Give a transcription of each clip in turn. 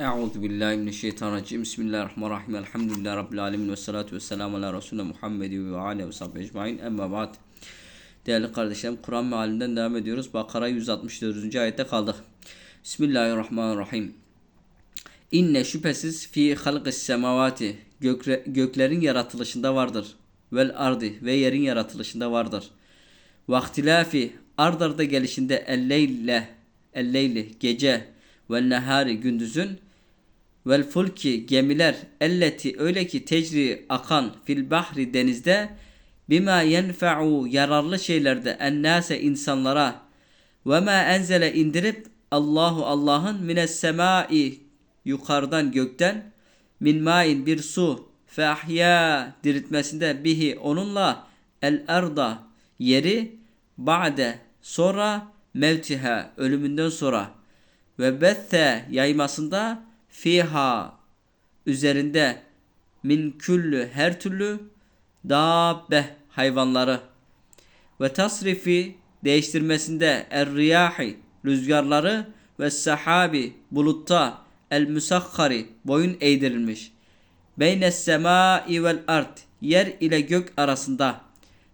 Euzu billahi mineşşeytanirracim. Bismillahirrahmanirrahim. Elhamdülillahi rabbil alamin ve salatu vesselamü ala resulina Muhammedin ve ala ve sahbihi ecmaîn. Amma ba'd. Değerli kardeşlerim, Kur'an mealinden devam ediyoruz. Bakara 164. ayette kaldık. Bismillahirrahmanirrahim. İnne şüphesiz fi halqis semavati gökre, göklerin yaratılışında vardır. Vel ardi ve yerin yaratılışında vardır. Vaktilafi ard arda gelişinde elleyle elleyli gece ve nehari gündüzün vel fulki gemiler elleti öyle ki tecri akan fil bahri denizde bima yenfa'u yararlı şeylerde ennase insanlara ve ma enzele indirip Allahu Allah'ın mines semai yukarıdan gökten min main bir su fe ahya diriltmesinde bihi onunla el erda yeri ba'de sonra mevtiha ölümünden sonra ve bethe yaymasında fiha üzerinde min küllü her türlü dabbe hayvanları ve tasrifi değiştirmesinde er riyahi rüzgarları ve sahabi bulutta el musakhari boyun eğdirilmiş. Beyne semai vel ard yer ile gök arasında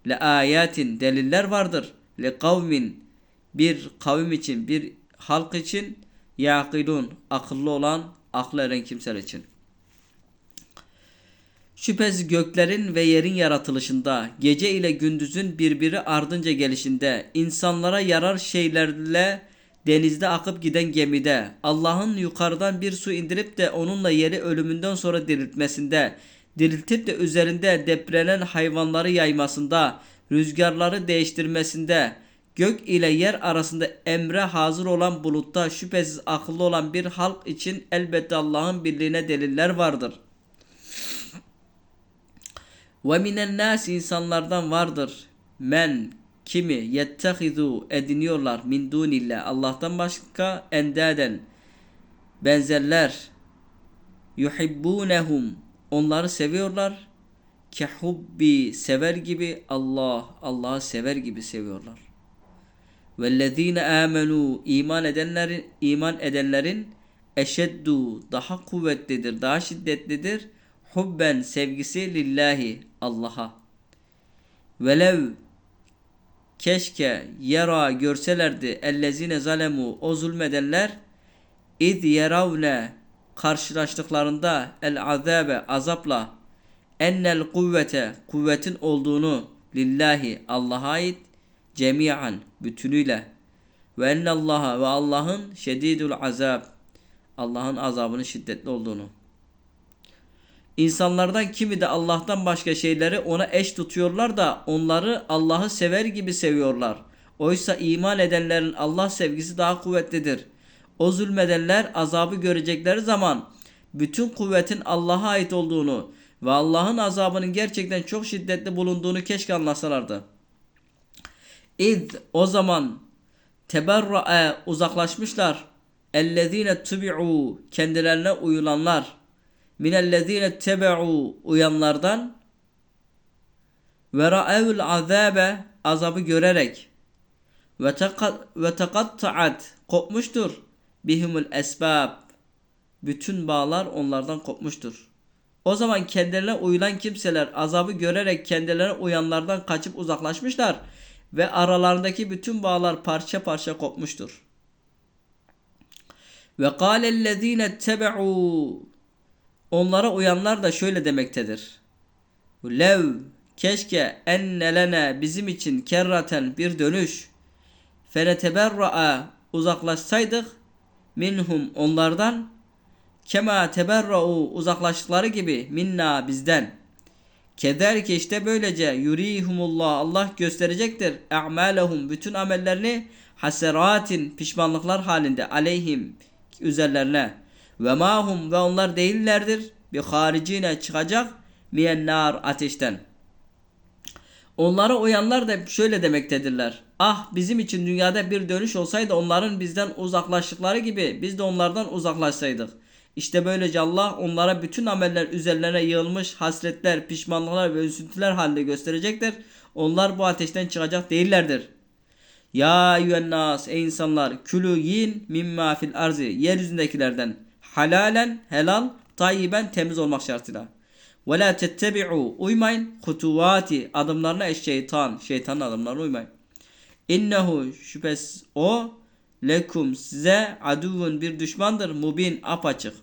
le ayatin deliller vardır. Le kavmin bir kavim için bir halk için yakilun akıllı olan aklı eren kimseler için. Şüphesiz göklerin ve yerin yaratılışında, gece ile gündüzün birbiri ardınca gelişinde, insanlara yarar şeylerle denizde akıp giden gemide, Allah'ın yukarıdan bir su indirip de onunla yeri ölümünden sonra diriltmesinde, diriltip de üzerinde deprenen hayvanları yaymasında, rüzgarları değiştirmesinde, gök ile yer arasında emre hazır olan bulutta şüphesiz akıllı olan bir halk için elbette Allah'ın birliğine deliller vardır. Ve minen nas insanlardan vardır. Men kimi yettehizu ediniyorlar min dunillah Allah'tan başka endaden benzerler yuhibbunehum onları seviyorlar ki hubbi sever gibi Allah Allah'ı sever gibi seviyorlar. Vellezine amenu iman edenlerin iman edenlerin eşeddu daha kuvvetlidir, daha şiddetlidir. Hubben sevgisi lillahi Allah'a. Velev keşke yara görselerdi ellezine zalemu o zulmedenler id yeravne karşılaştıklarında el azabe azapla ennel kuvvete kuvvetin olduğunu lillahi Allah'a ait cemiyan bütünüyle ve ennallaha ve Allah'ın şedidul azab Allah'ın azabının şiddetli olduğunu. İnsanlardan kimi de Allah'tan başka şeyleri ona eş tutuyorlar da onları Allah'ı sever gibi seviyorlar. Oysa iman edenlerin Allah sevgisi daha kuvvetlidir. O zulmedenler azabı görecekleri zaman bütün kuvvetin Allah'a ait olduğunu ve Allah'ın azabının gerçekten çok şiddetli bulunduğunu keşke anlasalardı. İz o zaman teberrae uzaklaşmışlar. Ellezine tubi'u kendilerine uyulanlar. Minellezine tebe'u uyanlardan ve ra'evul azabe azabı görerek ve tekatta'at kopmuştur bihimul esbab bütün bağlar onlardan kopmuştur. O zaman kendilerine uyulan kimseler azabı görerek kendilerine uyanlardan kaçıp uzaklaşmışlar ve aralarındaki bütün bağlar parça parça kopmuştur. Ve kâlellezîne tebe'û Onlara uyanlar da şöyle demektedir. Lev keşke enne bizim için kerraten bir dönüş feneteberra'a uzaklaşsaydık minhum onlardan kema teberra'u uzaklaştıkları gibi minna bizden.'' Keder ki işte böylece yurihumullah Allah gösterecektir. A'malehum bütün amellerini haseratin pişmanlıklar halinde aleyhim üzerlerine. Ve mahum ve onlar değillerdir. Bir haricine çıkacak miyen nar ateşten. Onlara uyanlar da şöyle demektedirler. Ah bizim için dünyada bir dönüş olsaydı onların bizden uzaklaştıkları gibi biz de onlardan uzaklaşsaydık. İşte böylece Allah onlara bütün ameller üzerlerine yığılmış hasretler, pişmanlıklar ve üzüntüler halinde gösterecektir. Onlar bu ateşten çıkacak değillerdir. Ya eyyühennas ey insanlar külü yiyin mimma fil arzi yeryüzündekilerden halalen helal tayyiben temiz olmak şartıyla. Ve la tettebi'u uymayın hutuvati adımlarına eş şeytan şeytanın adımlarına uymayın. İnnehu şüphesiz o lekum. Size aduvun bir düşmandır mubin apaçık.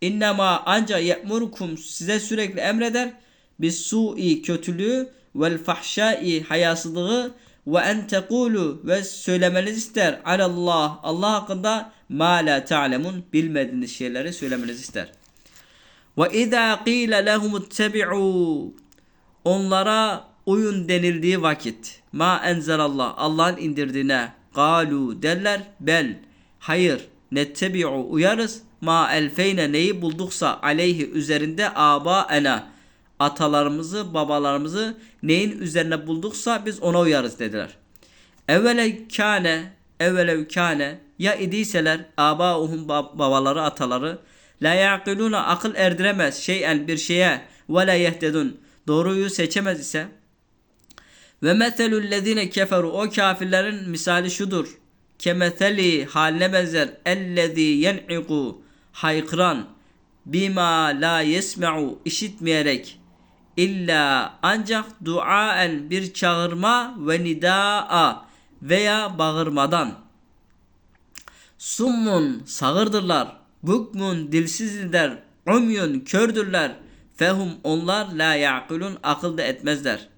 İnnema ancak ye'murukum. Size sürekli emreder bis su'i kötülüğü vel fahşai hayasızlığı ve en tekulu ve söylemeniz ister. Alallah Allah hakkında ma la ta'lemun bilmediğiniz şeyleri söylemeniz ister. Ve izâ qîle lehum ittebi'û onlara uyun denildiği vakit. Ma enzelallah Allah'ın indirdiğine galu derler. Bel. Hayır. Nettebi'u uyarız. Ma elfeyne neyi bulduksa aleyhi üzerinde aba ena. Atalarımızı babalarımızı neyin üzerine bulduksa biz ona uyarız dediler. Evvele kâne evvelev kâne. Ya idiyseler abauhum babaları ataları la yaqiluna akıl erdiremez şeyen bir şeye ve la yehtedun doğruyu seçemez ise ve meselul lezine keferu. O kafirlerin misali şudur. Kemeseli haline benzer. Ellezî yen'iku haykıran. Bima la yesme'u. İşitmeyerek. İlla ancak duaen bir çağırma ve nidaa veya bağırmadan. Summun sağırdırlar. Bukmun dilsizdirler. Umyun kördürler. Fehum onlar la yaqilun akılda etmezler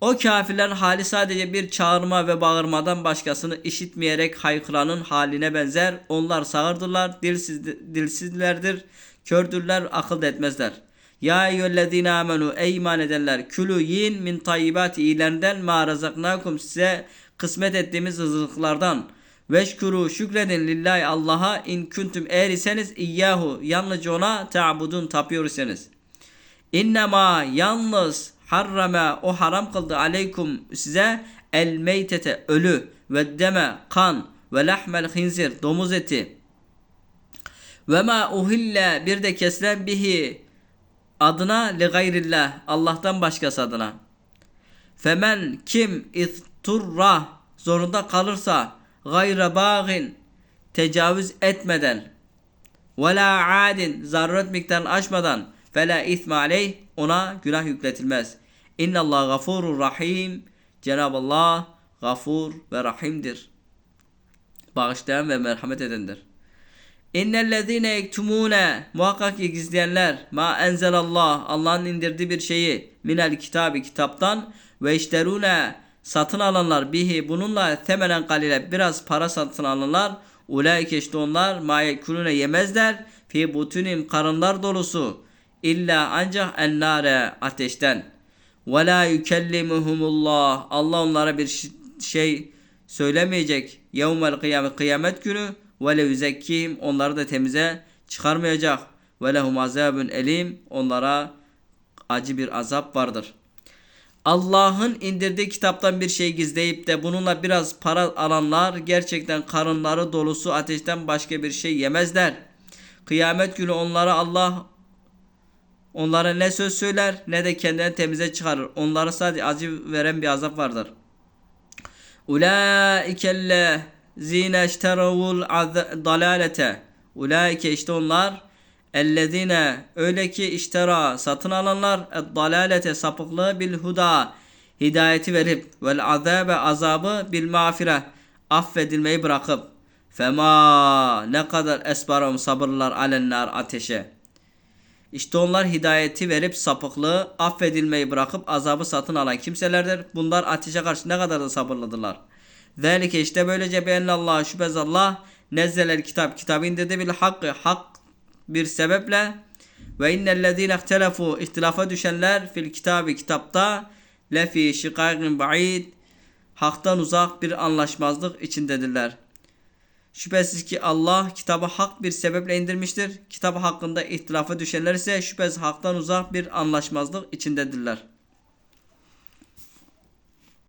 o kafirlerin hali sadece bir çağırma ve bağırmadan başkasını işitmeyerek haykıranın haline benzer. Onlar sağırdırlar, dilsiz, dilsizlerdir, kördürler, akıl etmezler. Ya eyyühellezine amenu ey iman edenler külü yiyin min tayyibati iyilerinden ma razaknakum size kısmet ettiğimiz rızıklardan. Veşkuru şükredin lillahi Allah'a in kuntum eğer iseniz iyyahu yalnızca ona ta'budun tapıyor iseniz. İnnemâ yalnız harrama o haram kıldı aleykum size. El meytete ölü. Ve deme kan. Ve lahmel hinzir domuz eti. Ve ma uhille bir de kesilen bihi adına li gayrillah Allah'tan başkası adına. Femen kim isturra zorunda kalırsa gayra bağin tecavüz etmeden ve la adin zaruret miktarını aşmadan fela isme aleyh ona günah yükletilmez. İnnallah gafurur rahim. Cenab-ı Allah gafur ve rahimdir. Bağışlayan ve merhamet edendir. İnnellezine yektumune muhakkak ki gizleyenler ma enzelallah Allah'ın indirdiği bir şeyi minel kitabı kitaptan ve işterune satın alanlar bihi bununla temelen kalile biraz para satın alanlar ulaike işte onlar ma yekulune yemezler fi butunim karınlar dolusu illa ancak ennare ateşten. Ve la yukellimuhumullah Allah onlara bir şey söylemeyecek. Yevmel kıyamet kıyamet günü. Ve le yüzekkihim onları da temize çıkarmayacak. Ve lehum azabun elim onlara acı bir azap vardır. Allah'ın indirdiği kitaptan bir şey gizleyip de bununla biraz para alanlar gerçekten karınları dolusu ateşten başka bir şey yemezler. Kıyamet günü onlara Allah onlara ne söz söyler ne de kendilerini temize çıkarır. Onlara sadece acı veren bir azap vardır. Ulaikelle zine işteravul dalalete. Ulaike işte onlar ellezine öyle ki iştera satın alanlar dalalete sapıklığı bil huda hidayeti verip vel azabe azabı bil mağfire affedilmeyi bırakıp fema ne kadar esbarum sabırlar alenler ateşe. İşte onlar hidayeti verip sapıklığı affedilmeyi bırakıp azabı satın alan kimselerdir. Bunlar ateşe karşı ne kadar da sabırlıdırlar. Zelike işte böylece beennallah şüphesiz Allah nezzeler kitap kitabı indirdi bil hakkı hak bir sebeple ve innellezine ihtelefu ihtilafa düşenler fil kitabı kitapta lefi şikâgin ba'id haktan uzak bir anlaşmazlık içindedirler. Şüphesiz ki Allah kitabı hak bir sebeple indirmiştir. Kitabı hakkında ihtilafa düşenler ise şüphesiz haktan uzak bir anlaşmazlık içindedirler.